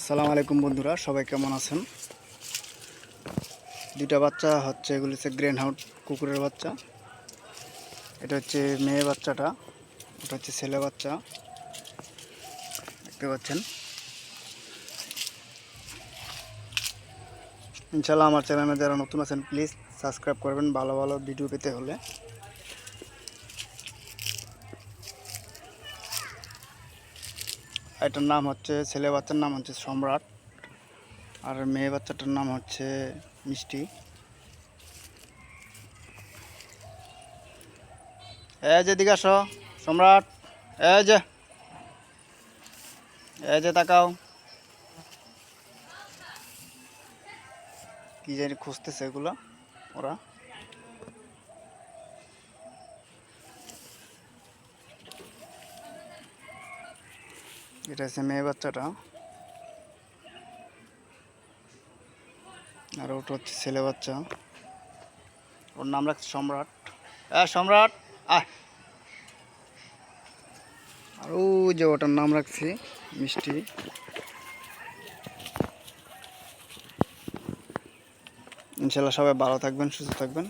আসসালামু আলাইকুম বন্ধুরা, সবাই কেমন আছেন? দুইটা বাচ্চা হচ্ছে, এগুলো হচ্ছে গ্রেন হাউট কুকুরের বাচ্চা। এটা হচ্ছে মেয়ে বাচ্চাটা এটা হচ্ছে ছেলে বাচ্চা। দেখতে পাচ্ছেন? ইনশাল্লাহ আমার চ্যানেলে যারা নতুন আছেন প্লিজ সাবস্ক্রাইব করবেন, ভালো ভালো ভিডিও পেতে হলে। এটার নাম হচ্ছে, ছেলে বাচ্চার নাম হচ্ছে সম্রাট। আর মেয়ে বাচ্চাটার নাম হচ্ছে মিষ্টি। এই যে দিকে আসো, সম্রাট। এই যে। এ যে তাকাও। কি জানি খুঁজতেছে এগুলো, ওরা। এটা হচ্ছে মেয়ে বাচ্চাটা। আর ওটা হচ্ছে ছেলে বাচ্চা। ওর নাম রাখছে সম্রাট। হ্যাঁ সম্রাট! আয় আর ও যে ওটার নাম রাখছি, মিষ্টি। ইনশাল্লাহ সবাই ভালো থাকবেন, সুস্থ থাকবেন।